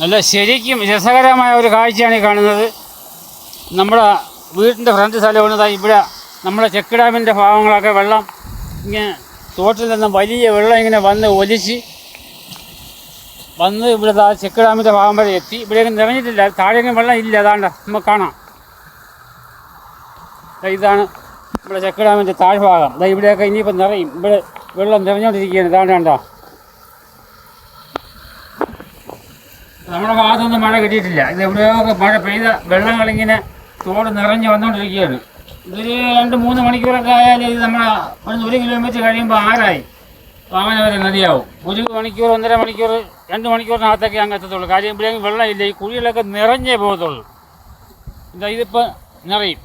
നല്ല ശരിക്കും രസകരമായ ഒരു കാഴ്ചയാണ് ഈ കാണുന്നത്. നമ്മുടെ വീടിന്റെ ഫ്രണ്ട് സ്ഥലമാണ് ഇവിടെ നമ്മുടെ ചെക്ക് ഡാമിന്റെ ഭാഗങ്ങളൊക്കെ വെള്ളം ഇങ്ങനെ തോട്ടിൽ നിന്ന് വലിയ വെള്ളം ഇങ്ങനെ വന്ന് ഒലിച്ച് വന്ന് ഇവിടെ ദാ ചെക്ക് ഡാമിന്റെ ഭാഗം വരെ എത്തി. ഇവിടെ നിറഞ്ഞിട്ടില്ല താഴെയൊന്നും വെള്ളം ഇല്ല അതാണ്ട നമുക്ക് കാണാം. ഇതാണ് നമ്മുടെ ചെക്ക് ഡാമിന്റെ താഴ്ഭാഗം. അതായത് ഇവിടെയൊക്കെ ഇനിയിപ്പോൾ നിറയും. ഇവിടെ വെള്ളം നിറഞ്ഞുകൊണ്ടിരിക്കുകയാണ്. ഇതാണ്ട് നമ്മുടെ ഭാഗത്തൊന്നും മഴ കിട്ടിയിട്ടില്ല. ഇത് എവിടെയൊക്കെ മഴ പെയ്ത വെള്ളങ്ങളിങ്ങനെ തോട് നിറഞ്ഞ് വന്നുകൊണ്ടിരിക്കുകയാണ് ഇതൊരു രണ്ട് മൂന്ന് മണിക്കൂറൊക്കെ ആയാലും ഇത് നമ്മുടെ ഒരു ഒരു കിലോമീറ്റർ കഴിയുമ്പോൾ ആരായി വാമനവരെ നദിയാവും ഒരു മണിക്കൂർ ഒന്നര മണിക്കൂർ രണ്ട് മണിക്കൂറിനകത്തൊക്കെ അങ്ങ് എത്തത്തുള്ളൂ. കാര്യം ഇവിടെയെങ്കിലും വെള്ളമില്ല. ഈ കുഴികളൊക്കെ നിറഞ്ഞേ പോകത്തുള്ളൂ. എന്താ ഇതിപ്പോൾ നിറയും.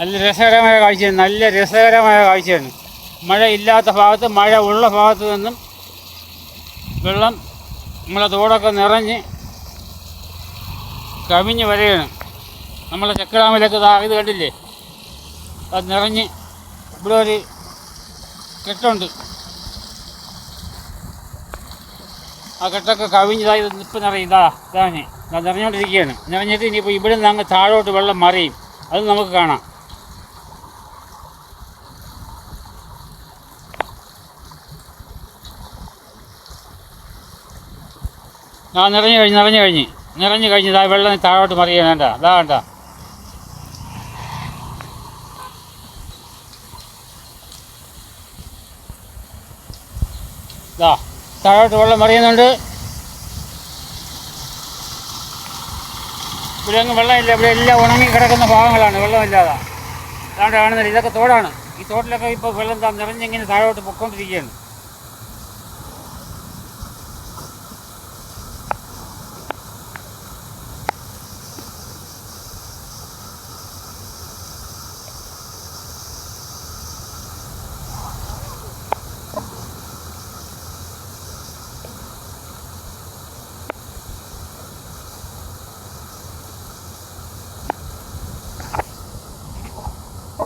നല്ല രസകരമായ കാഴ്ചയാണ്. നല്ല രസകരമായ കാഴ്ചയാണ്. മഴ ഇല്ലാത്ത ഭാഗത്ത് മഴ ഉള്ള ഭാഗത്ത് നിന്നും വെള്ളം നമ്മളെ തോടൊക്കെ നിറഞ്ഞ് കവിഞ്ഞ് വരികയാണ്. നമ്മളെ ചക്രാമിലൊക്കെ ദാ ഇത് കണ്ടില്ലേ? അത് നിറഞ്ഞ് ഇവിടെ ഒരു കെട്ടുണ്ട്. ആ കെട്ടൊക്കെ കവിഞ്ഞതായി ഇപ്പം നിറയും. ഇതാ ഇതാണ് ഇതാ നിറഞ്ഞുകൊണ്ടിരിക്കുകയാണ് നിറഞ്ഞിട്ട് ഇനിയിപ്പോൾ ഇവിടെ നിന്ന് അങ്ങ് താഴോട്ട് വെള്ളം മറിയും. അത് നമുക്ക് കാണാം. ആ നിറഞ്ഞു കഴിഞ്ഞു നിറഞ്ഞു കഴിഞ്ഞു. നിറഞ്ഞു കഴിഞ്ഞ് ഇതാ വെള്ളം താഴോട്ട് മറിയ വേണ്ട അതാ വേണ്ട. ഇതാ താഴോട്ട് വെള്ളം മറിയുന്നുണ്ട്. ഇവിടെ അങ്ങ് വെള്ളമില്ല. ഇവിടെ എല്ലാം ഉണങ്ങി കിടക്കുന്ന ഭാഗങ്ങളാണ്. വെള്ളമില്ലാതെ. അതാണ്ട് കാണുന്നില്ല. ഇതൊക്കെ തോടാണ്. ഈ തോട്ടിലൊക്കെ ഇപ്പോൾ വെള്ളം നിറഞ്ഞിങ്ങനെ താഴോട്ട് പൊക്കോണ്ടിരിക്കുകയാണ്.